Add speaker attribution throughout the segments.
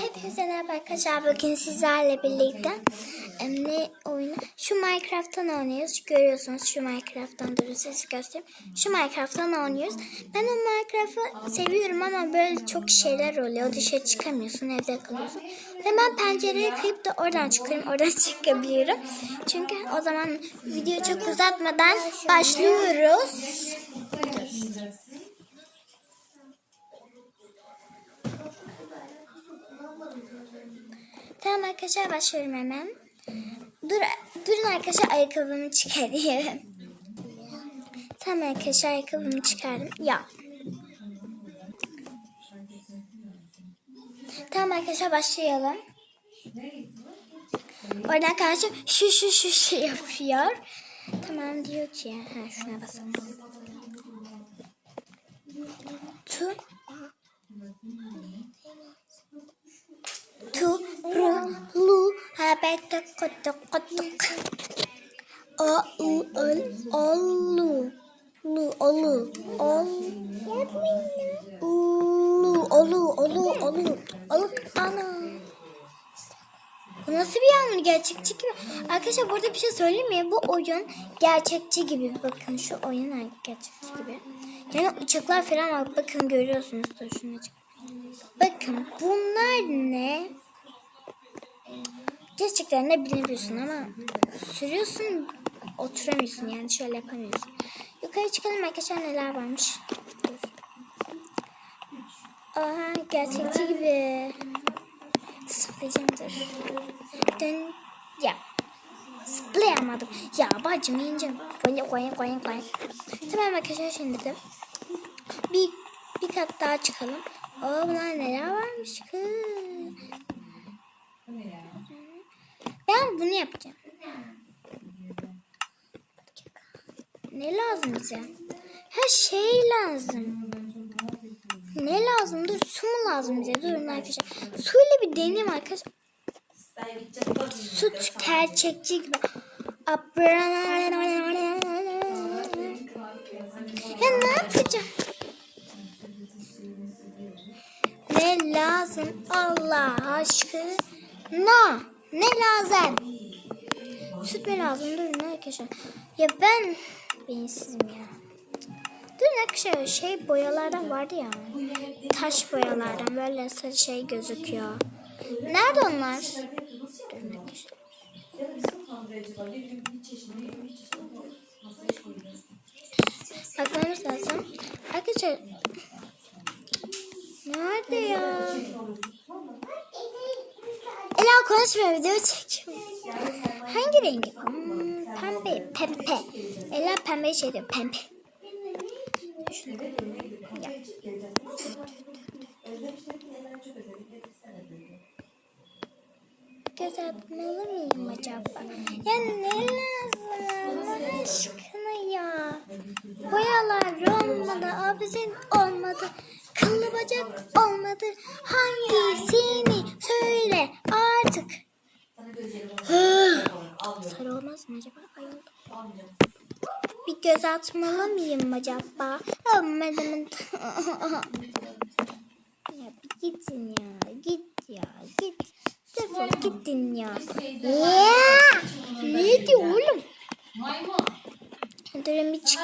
Speaker 1: Hepinize merhaba arkadaşlar. Bugün sizlerle birlikte ne oyunu? Şu Minecraft'tan oynuyoruz. Görüyorsunuz şu Minecraft'tan durun sizi göstereyim. Şu Minecraft'tan oynuyoruz. Ben o Minecraft'ı seviyorum ama böyle çok şeyler oluyor. Dışarı çıkamıyorsun, evde kalıyorsun. Ve ben pencereyi kıyıp da oradan çıkıyorum, oradan çıkabiliyorum. Çünkü o zaman videoyu çok uzatmadan başlıyoruz. Tamam arkadaşlar başlıyorum hemen. Dur, durun arkadaşlar ayakkabımı çıkarayım. Tamam arkadaşlar ayakkabımı çıkardım. Ya. Tamam arkadaşlar başlayalım. Oradan karşı şu şu şu şu yapıyor. Tamam diyor ki ha şuna basalım. Tu ru lu ha kotuk kotuk. O u ol olu. Lu olu ol lu olu olu olu. Olu ana. Bu nasıl bir yağmur gerçekçi gibi. Arkadaşlar burada bir şey söyleyeyim mi? Bu oyun gerçekçi gibi. Bakın şu oyun gerçekçi gibi. Yani uçaklar falan var. Bakın görüyorsunuz da şunu Bakın bunlar ne? Gerçekten ne bilemiyorsun ama sürüyorsun oturamıyorsun yani şöyle yapamıyorsun. Yukarı çıkalım arkadaşlar neler varmış. Dur. Aha gerçekçi gibi. Sıplayacağım dur. Dön. Ya. Sıplayamadım. Ya bacım yiyeceğim. Koyun koyun koyun koyun. Tamam arkadaşlar şimdi de bir, bir kat daha çıkalım. Oo bunlar neler varmış kız. Bunu yapacağım. Ne lazım bize? Her şey lazım. Ne lazım? Dur su mu lazım bize? Durun arkadaşlar. Suyla bir deneyim arkadaşlar. Su gerçekçi gibi. Ya ne yapacağım? Ne lazım Allah aşkına? Ne lazım? Süt mü lazım? Durun arkadaşlar. Ya ben beyinsizim ya. Durun arkadaşlar şey boyalardan vardı ya. Taş boyalardan böyle sarı şey gözüküyor. Nerede onlar? Durun arkadaşlar. Bakmamız lazım. Arkadaşlar Nerede ya? Konuşma video çekiyorum. Hangi rengi? Hmm, pembe, pembe. Ela pembe şey diyor, pembe. Göz atmalı mıyım acaba? Ya ne lazım Allah aşkına ya? Boyalar olmadı, abisin olmadı. Kıllı bacak olmadı. Hangisini söyle artık. Sarı olmaz mı acaba? Ay oldu. Bir göz atmalı mıyım acaba? Olmadı mı? ya bir gitsin ya. Git ya. Git. Defol gittin ya. Ya! Ne diyor oğlum?
Speaker 2: Maymun.
Speaker 1: Durun bir çık.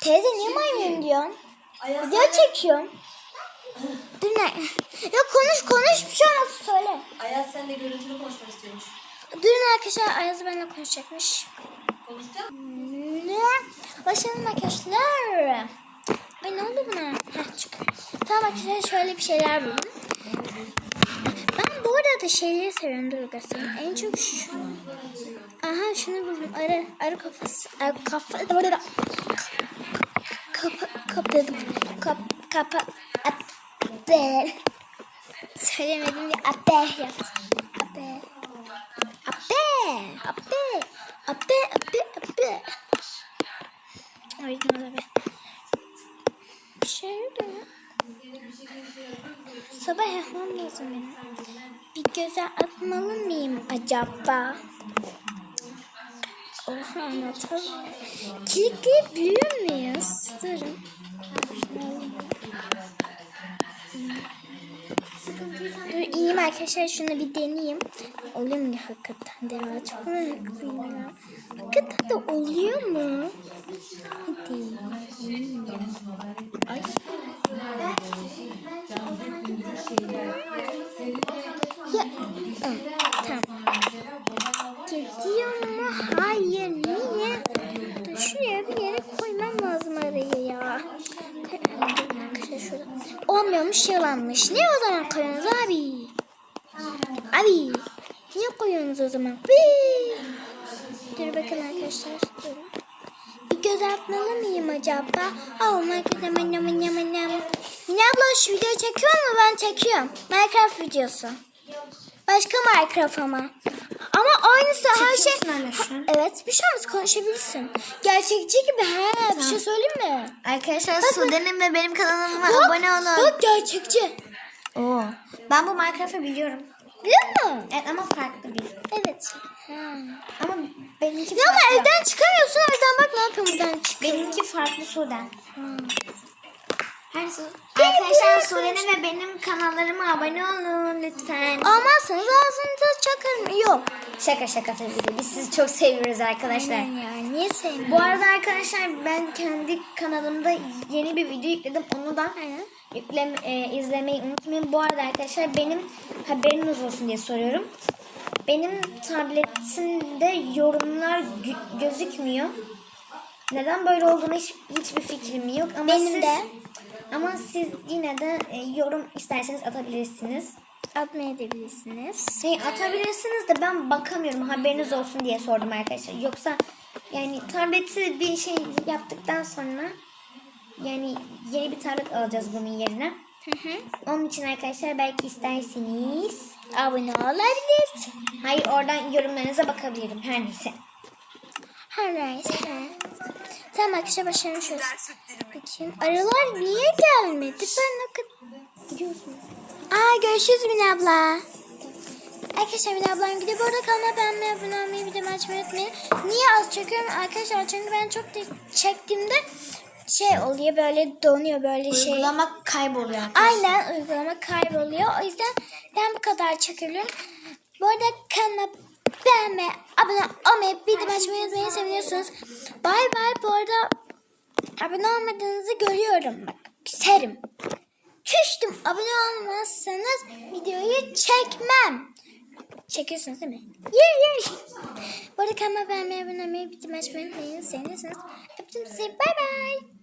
Speaker 1: Teyze niye maymun diyorsun?
Speaker 2: Ayaz
Speaker 1: Video çekiyorum. Ne? Ya konuş konuş bir şey olmaz söyle.
Speaker 2: Ayaz seninle görüntülü konuşmak istiyormuş.
Speaker 1: Durun arkadaşlar Ayaz benimle konuşacakmış.
Speaker 2: Konuşacak
Speaker 1: Ne? Başlayalım arkadaşlar. Ay ne oldu buna? Heh çık. Tamam arkadaşlar şöyle bir şeyler buldum. Ben bu arada şeyleri seviyorum. Dur göstereyim. En çok şu. Aha şunu buldum. Arı, arı kafası. Arı kafa. Kapa, kapadım. Kap, kapa. Abe. Söylemedim diye abe yaptım. Abe. Abe. Abe. Abe. Abe. Abe. O yüzden öyle bir şey de. Sabah yapmam lazım benim. Bir göze atmalı mıyım acaba? Oha anlatamam. Kilitleyebiliyor muyuz? Durun. Arkadaşlar şunu bir deneyeyim. Oluyor mu hakikaten de ya? Çok merak ediyorum. Hakikaten de oluyor mu? Hadi. ya. Ay. Ya. Tamam. Gidiyor mu? Hayır. Niye? Dur şuraya bir yere koymam lazım arayı ya. Arkadaşlar. Olmuyormuş yalanmış. Ne o zaman koyuyorsunuz abi? Abi. Niye koyuyorsunuz o zaman? Bii. Dur bakın arkadaşlar. Durun. Bir göz atmalı mıyım acaba? Oh my god aman aman aman aman. Yine abla şu video çekiyor mu? Ben çekiyorum. Minecraft videosu. Başka Minecraft ama. Ama aynısı her şey. Evet bir şey olmaz konuşabilirsin. Gerçekçi gibi ha. Bir şey söyleyeyim mi?
Speaker 3: Arkadaşlar Sude'nin ve benim kanalıma
Speaker 1: Bak,
Speaker 3: abone olun.
Speaker 1: Bak gerçekçi.
Speaker 3: Oo. Ben bu Minecraft'ı biliyorum.
Speaker 1: Biliyor musun?
Speaker 3: Evet ama farklı bir.
Speaker 1: Evet. Ha.
Speaker 3: Ama benimki
Speaker 1: Ya ama
Speaker 3: farklı.
Speaker 1: evden çıkamıyorsun. O yüzden bak ne yapıyorum buradan çık.
Speaker 3: Benimki farklı Sude'den.
Speaker 1: Ha.
Speaker 3: Her su- Arkadaşlar Sude'nin ve benim kanallarıma abone olun lütfen.
Speaker 1: Almazsanız ağzınıza çakarım. Yok.
Speaker 3: Şaka şaka tabii ki. Biz sizi çok seviyoruz arkadaşlar.
Speaker 1: Aynen ya. Niye sevmiyorsun?
Speaker 3: Bu arada arkadaşlar ben kendi kanalımda yeni bir video yükledim. Onu da
Speaker 1: Aynen.
Speaker 3: yüklem, e, izlemeyi unutmayın. Bu arada arkadaşlar benim haberiniz olsun diye soruyorum. Benim tabletimde yorumlar gö- gözükmüyor. Neden böyle olduğunu hiç, hiçbir fikrim yok. Ama
Speaker 1: Benim
Speaker 3: siz,
Speaker 1: de.
Speaker 3: Ama siz yine de e, yorum isterseniz atabilirsiniz.
Speaker 1: Atmayabilirsiniz.
Speaker 3: Şey atabilirsiniz de ben bakamıyorum haberiniz olsun diye sordum arkadaşlar. Yoksa yani tableti bir şey yaptıktan sonra yani yeni bir tablet alacağız bunun yerine.
Speaker 1: Hı hı.
Speaker 3: Onun için arkadaşlar belki isterseniz
Speaker 1: Abone olabilirsin.
Speaker 3: hayır oradan yorumlarınıza bakabilirim her neyse.
Speaker 1: Her neyse. Tamam arkadaşlar şöyle. Bakayım. Arılar niye gelmedi? Ben ne kadar... Gidiyorsun. Aa görüşürüz Mine abla. Arkadaşlar Mine ablam gidiyor. Bu arada kanalıma beğenmeyi, abone olmayı, videomu açmayı unutmayın. Niye az çekiyorum arkadaşlar? Çünkü ben çok de çektiğimde şey oluyor böyle donuyor böyle şey.
Speaker 3: Uygulama kayboluyor.
Speaker 1: Aynen uygulama kayboluyor. O yüzden ben bu kadar çekiyorum. Bu arada kanalıma beğenme, abone olmayı, bildirim açmayı unutmayın. Seviniyorsunuz. Bay bay. Bu arada abone olmadığınızı görüyorum. Bak küserim. Küstüm. Abone olmazsanız videoyu çekmem. Çekiyorsunuz değil mi? Yeah, yeah. Bu arada kanalıma beğenmeyi, abone olmayı, bildirim açmayı unutmayın. Seviniyorsunuz. Öptüm. Bay bay.